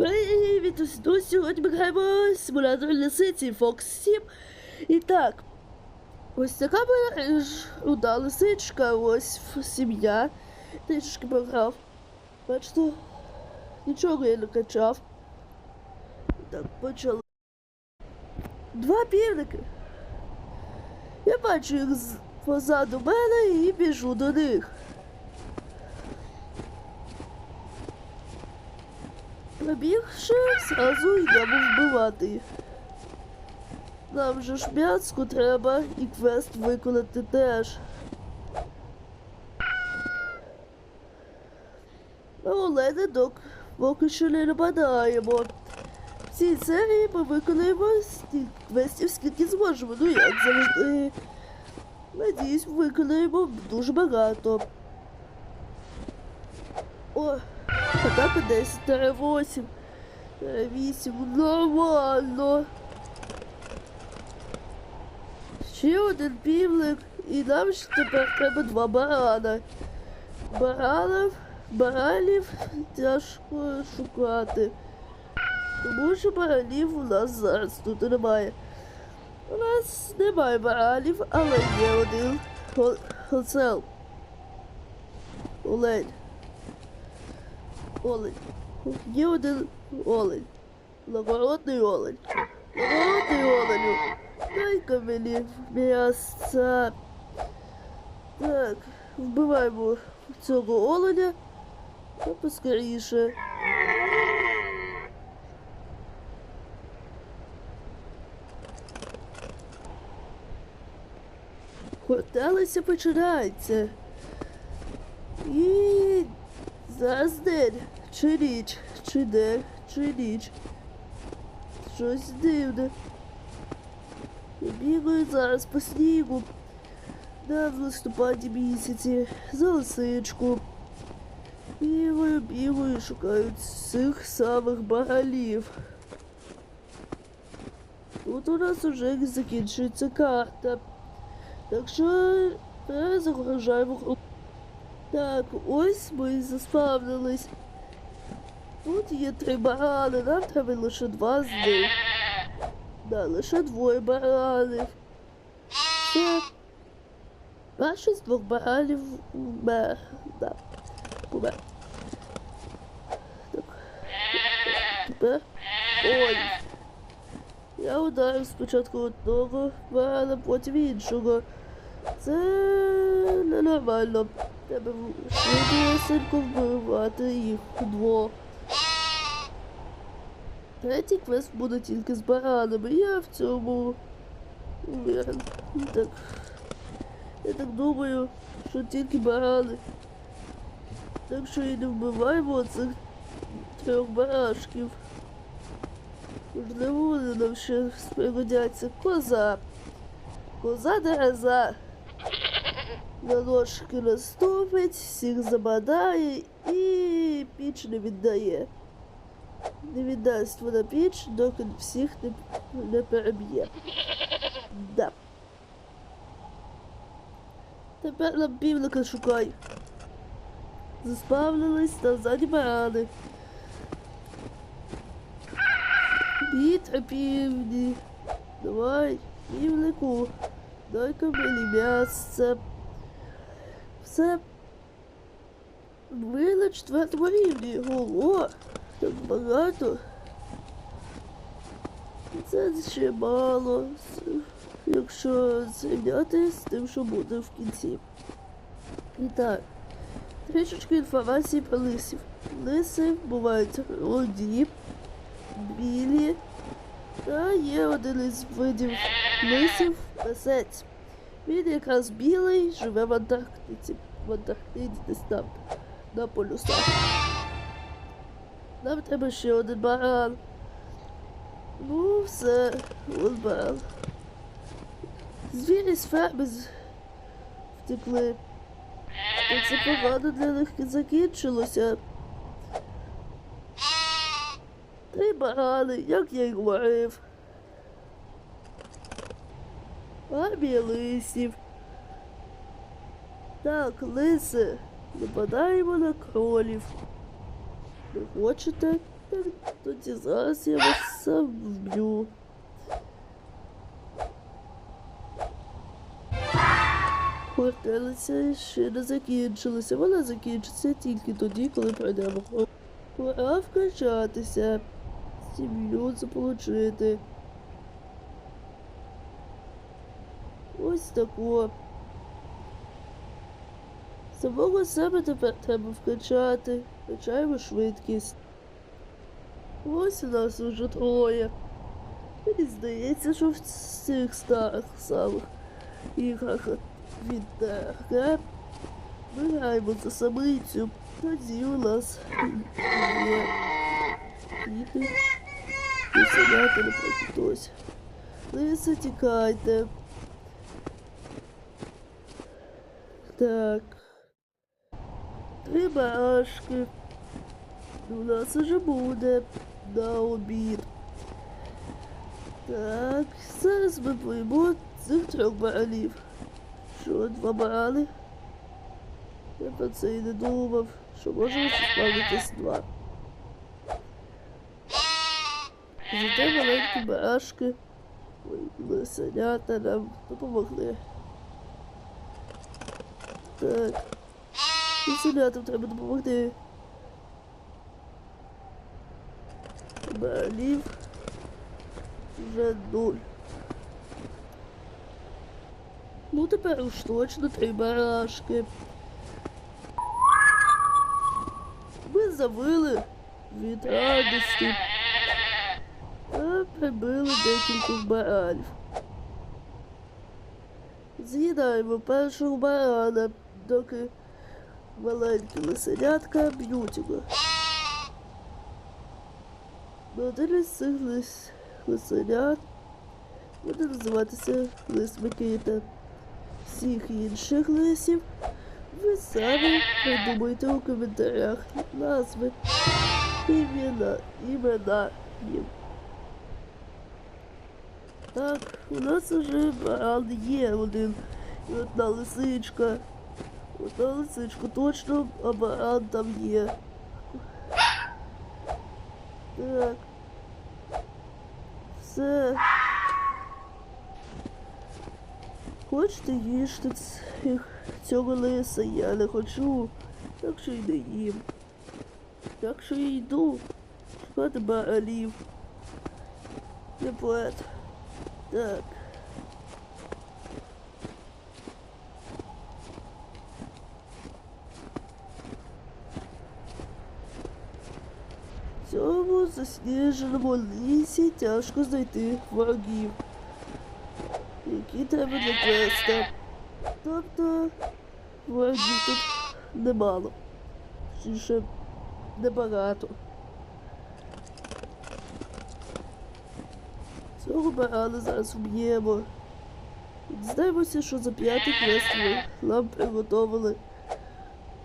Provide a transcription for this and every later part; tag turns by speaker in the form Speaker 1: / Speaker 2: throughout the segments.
Speaker 1: Привіт, усі сьогодні ми граємо симулятор лисиці Fox 7. І так, ось така моя ж руда лисичка, ось сім'я. Трішки пограв. Бачите, нічого я не качав. Так, почали. Два півники. Я бачу їх позаду мене і біжу до них. Пробігши, зразу йдемо вбивати. Нам же ж м'яску треба і квест виконати теж. Олени док поки що не нападаємо. В цій серії ми виконаємо стільки квестів, скільки зможемо. Ну як завжди. Надіюсь, виконаємо дуже багато. О, атака 10 тире 8. Тире 8. Нормально. Ще один півник. І нам ж тепер треба два барана. Баранів, баранів тяжко шукати. Тому що баранів у нас зараз тут немає. У нас немає баранів, але є один хо- Олень. Олень. Є один олень. Благородний олень. Благородний оленю. Дай-ка мені м'яса. Так, вбиваємо цього оленя. Та поскоріше. Хортелиця починається. І зараз день, чи ніч, чи день, чи ніч. Щось дивне. Бігаю зараз по снігу. Да, в листопаді місяці за лисичку. Бігаю, бігаю, шукаю цих самих баралів. Тут у нас уже закінчується карта. Так що не загружаємо. Так, ось ми заспавнились. Тут є три барани, нам треба лише два з них. Да, лише двоє баранів. Все. Перший з двох баранів умер. Да. Умер. Так. Тепер. Ой. Я ударив спочатку одного барана, потім іншого. Це ненормально. Треба швидко вбивати їх двох. Третій квест буде тільки з баранами. Я в цьому уверен. Так. Я так думаю, що тільки барани. Так що і не вбиваємо цих трьох барашків. Можливо, вони нам ще пригодяться. Коза. Коза дереза. На ножки наступить, всіх забадає і піч не віддає. Не віддасть вона піч, доки всіх не, не переб'є. Да. Тепер нам півника шукай. Заспавнились на ззаді барани. Вітра півні. Давай, півнику. Дай-ка мені м'ясце. Все. Ми на четвертому рівні. Ого, так багато. Це ще мало, якщо зрівняти з тим, що буде в кінці. І так, трішечки інформації про лисів. Лиси бувають руді, білі, та є один із видів лисів песець. Він якраз білий, живе в Антарктиці. В десь там, на полюсах. Нам треба ще один баран. Ну, все, от баран. Звірі з ферми втекли. Та це погано для них закінчилося. Три барани, як я й говорив. Армія лисів. Так, лиси, нападаємо на кролів. Не хочете? Тоді зараз я вас сам вб'ю. Хортелиця ще не закінчилася. Вона закінчиться тільки тоді, коли пройдемо. Пора вкачатися. Сім'ю заполучити. Ось тако. Самого себе тепер треба вкачати. Качаємо швидкість. Ось у нас уже троє. Мені здається, що в цих старих самих іграх від ДРГ ми граємо за самицю. Тоді у нас є діти. Веселяти, наприклад, хтось. Лиса, тікайте. Так. Три барашки. У нас уже буде на обід. Так, зараз ми поїмо цих трьох баранів. Що, два барани? Я про це і не думав, що може справитись два. Зате маленькі барашки, лисенята нам допомогли. Так. Лисенятам треба допомогти. Баранів вже нуль. Ну тепер уж точно три барашки. Ми завили від радості та прибили декількох баранів. З'їдаємо першого барана, доки маленькі лисенятка його. Ну, один із цих лис... лисенят буде називатися Лис Микита. Всіх інших лисів ви самі придумайте у коментарях назви, імена, імена їм. Так, у нас уже баран є один і одна лисичка. Лисичка точно, а баран там є. Так. Все. Хочете їжте цих цього лиса, я не хочу. Так що й не їм. Так що й йду. Шукати баранів. Не поет. Так. Цьому засніженому лісі тяжко знайти ворогів, які треба для квеста. Тобто ворогів тут немало. Точніше, небагато. Цього барана зараз вб'ємо. Дізнаємося, що за п'ятий квест ви нам приготовили.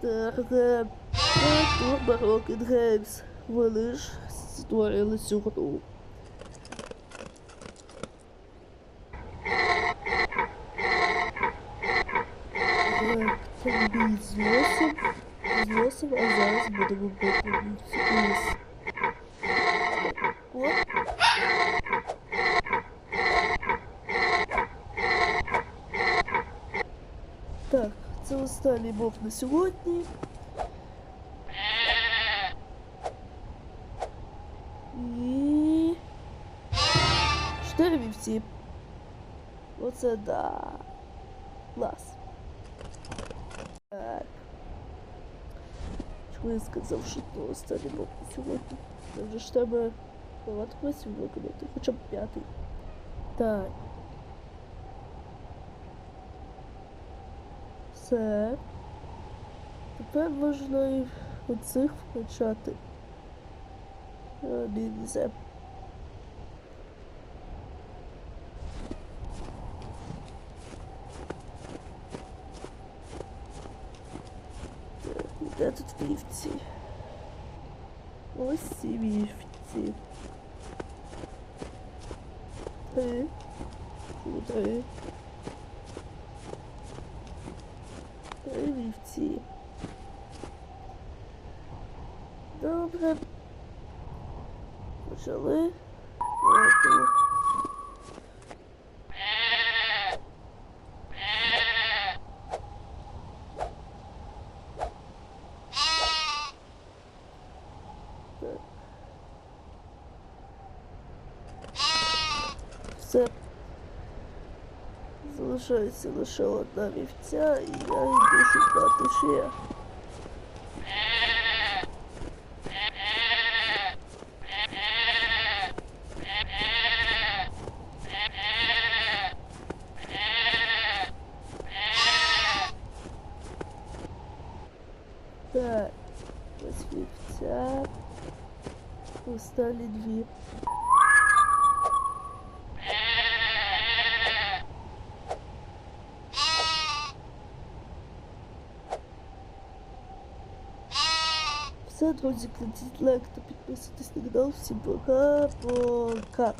Speaker 1: Так, так, Turbo Rocket Games. Вони ж створили цю гру. Так, там бій з лосом, з лосом, а зараз будемо бити ліс. Так, це останній бок на сьогодні. Вівці. Оце да. Клас. Так. Чому я сказав, що то останній на сьогодні? Там же ж треба багато квестів виконати, хоча б п'ятий. Так. Все. Тепер можна і оцих вкачати. Нельзя. Де тут вівці? Ось ці вівці. Три. Три. Три вівці. Добре. Почали. Поїхали. Залишається лише одна вівця, і я йду шукати ще. Так, ось вівця. Останні дві. Друзі, кладіть лайк та підписуйтесь на канал. Всім пока-пока.